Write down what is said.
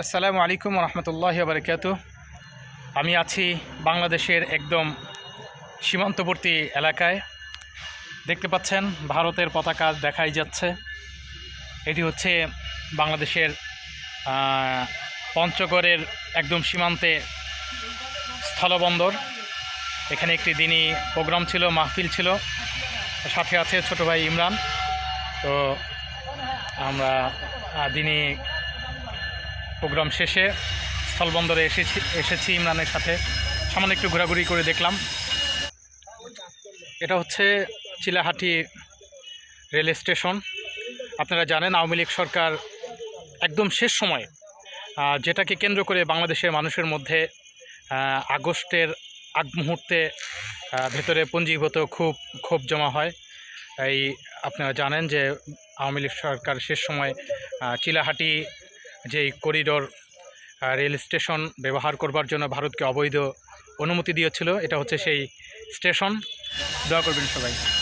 আসসালামু আলাইকুম রহমতুল্লাহ বারকাত আমি আছি বাংলাদেশের একদম সীমান্তবর্তী এলাকায়। দেখতে পাচ্ছেন, ভারতের পতাকা দেখাই যাচ্ছে। এটি হচ্ছে বাংলাদেশের পঞ্চগড়ের একদম সীমান্তে স্থলবন্দর। এখানে একটি দিনই প্রোগ্রাম ছিল, মাহফিল ছিল। সাথে আছে ছোট ভাই ইমরান। তো আমরা দিনই প্রোগ্রাম শেষে স্থলবন্দরে এসেছি এসেছি ইমরানের সাথে। সামান্য একটু ঘোরাঘুরি করে দেখলাম। এটা হচ্ছে চিলাহাটি রেল স্টেশন। আপনারা জানেন, আওয়ামী লীগ সরকার একদম শেষ সময় যেটাকে কেন্দ্র করে বাংলাদেশের মানুষের মধ্যে আগস্টের আগ মুহূর্তে ভেতরে পুঞ্জীভূত খুব, ক্ষোভ জমা হয়। এই আপনারা জানেন যে আওয়ামী লীগ সরকার শেষ সময় চিলাহাটি যেই করিডোর রেল স্টেশন ব্যবহার করবার জন্য ভারতকে অবৈধ অনুমতি দিয়েছিল, এটা হচ্ছে সেই স্টেশন। দয়া করবেন সবাই।